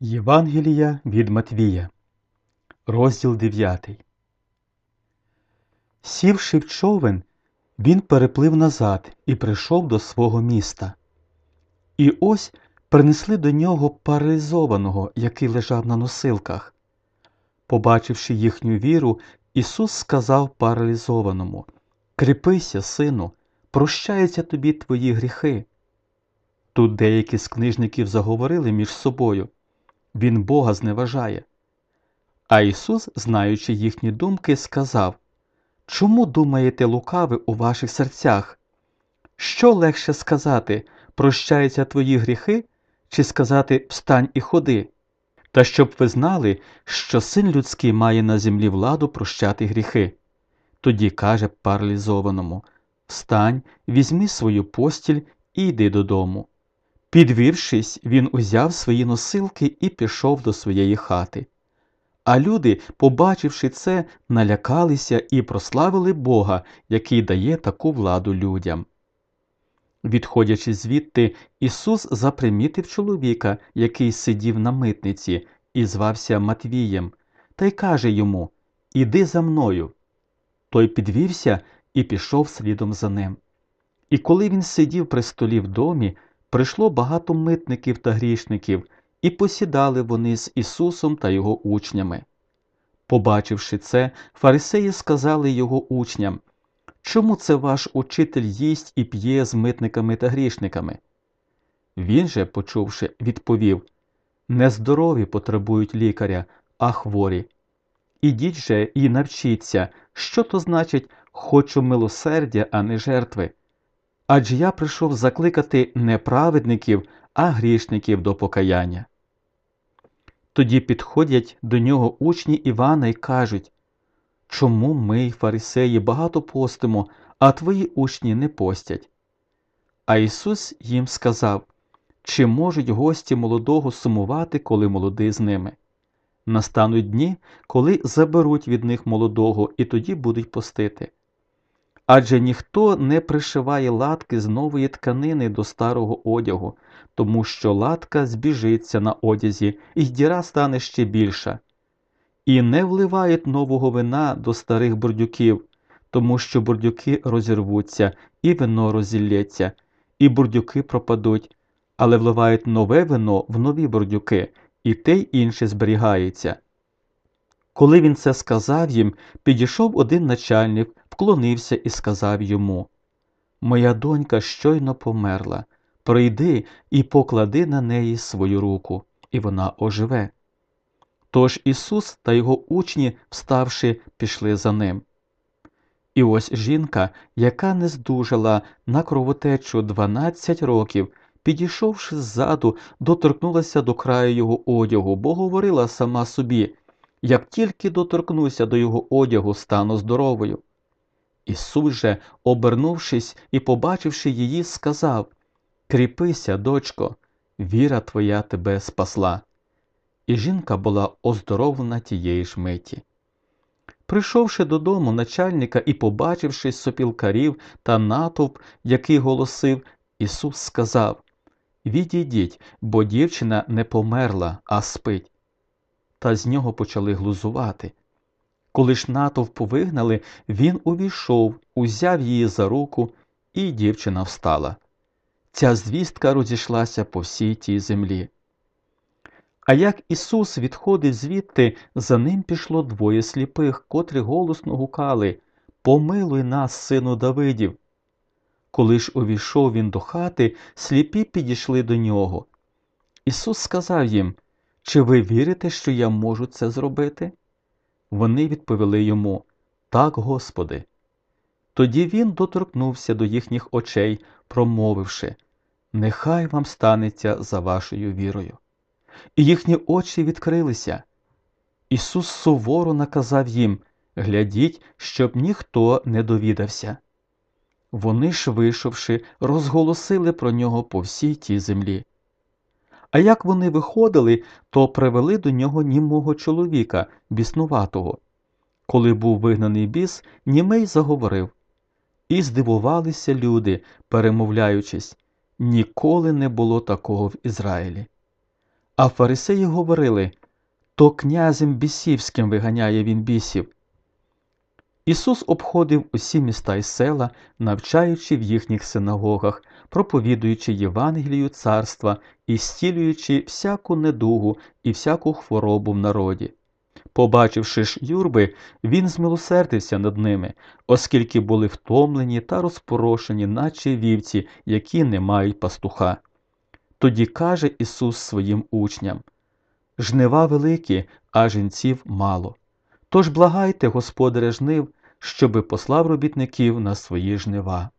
Євангелія від Матвія, розділ 9. Сівши в човен, він переплив назад і прийшов до свого міста. І ось принесли до нього паралізованого, який лежав на носилках. Побачивши їхню віру, Ісус сказав паралізованому Кріпися, сину, прощаються тобі твої гріхи. Тут деякі з книжників заговорили між собою він Бога зневажає. А Ісус, знаючи їхні думки, сказав Чому думаєте лукави у ваших серцях? Що легше сказати прощаються твої гріхи, чи сказати встань і ходи? Та щоб ви знали, що син людський має на землі владу прощати гріхи. Тоді каже паралізованому Встань, візьми свою постіль і йди додому. Підвівшись, він узяв свої носилки і пішов до своєї хати. А люди, побачивши це, налякалися і прославили Бога, який дає таку владу людям. Відходячи звідти, Ісус запримітив чоловіка, який сидів на митниці, і звався Матвієм, та й каже йому Іди за мною. Той підвівся і пішов слідом за ним. І коли він сидів при столі в домі, прийшло багато митників та грішників, і посідали вони з Ісусом та його учнями. Побачивши це, фарисеї сказали його учням Чому це ваш учитель їсть і п'є з митниками та грішниками? Він же, почувши, відповів Нездорові потребують лікаря, а хворі. Ідіть же і навчіться, що то значить хочу милосердя, а не жертви. Адже я прийшов закликати не праведників, а грішників до покаяння. Тоді підходять до нього учні Івана і кажуть Чому ми, фарисеї, багато постимо, а твої учні не постять? А Ісус їм сказав Чи можуть гості молодого сумувати, коли молодий з ними? Настануть дні, коли заберуть від них молодого, і тоді будуть постити. Адже ніхто не пришиває латки з нової тканини до старого одягу, тому що латка збіжиться на одязі, і діра стане ще більша. І не вливають нового вина до старих бурдюків, тому що бурдюки розірвуться, і вино розілється, і бурдюки пропадуть, але вливають нове вино в нові бурдюки, і те й інше зберігається. Коли він це сказав їм, підійшов один начальник, вклонився і сказав йому Моя донька щойно померла. Прийди і поклади на неї свою руку, і вона оживе. Тож Ісус та його учні, вставши, пішли за ним. І ось жінка, яка не здужала на кровотечу 12 років, підійшовши ззаду, доторкнулася до краю його одягу, бо говорила сама собі як тільки доторкнуся до його одягу, стану здоровою. Ісус же, обернувшись і побачивши її, сказав Кріпися, дочко, віра твоя тебе спасла. І жінка була оздоровлена тієї ж миті. Прийшовши додому начальника і побачивши сопілкарів та натовп, який голосив, Ісус сказав Відійдіть, бо дівчина не померла, а спить. Та з нього почали глузувати. Коли ж натовп вигнали, він увійшов, узяв її за руку, і дівчина встала. Ця звістка розійшлася по всій тій землі. А як Ісус відходив звідти, за ним пішло двоє сліпих, котрі голосно гукали Помилуй нас, сину Давидів. Коли ж увійшов він до хати, сліпі підійшли до нього. Ісус сказав їм Чи ви вірите, що я можу це зробити? Вони відповіли йому Так, Господи. Тоді він доторкнувся до їхніх очей, промовивши Нехай вам станеться за вашою вірою. І їхні очі відкрилися. Ісус суворо наказав їм глядіть, щоб ніхто не довідався. Вони ж, вийшовши, розголосили про нього по всій тій землі. А як вони виходили, то привели до нього німого чоловіка, біснуватого. Коли був вигнаний біс, німей заговорив. І здивувалися люди, перемовляючись ніколи не було такого в Ізраїлі. А фарисеї говорили то князем бісівським виганяє він бісів. Ісус обходив усі міста й села, навчаючи в їхніх синагогах, проповідуючи Євангелію царства і зцілюючи всяку недугу і всяку хворобу в народі. Побачивши ж юрби, він змилосердився над ними, оскільки були втомлені та розпорошені, наче вівці, які не мають пастуха. Тоді каже Ісус своїм учням Жнива великі, а жінців мало. Тож благайте, Господаря жнив, щоби послав робітників на свої жнива.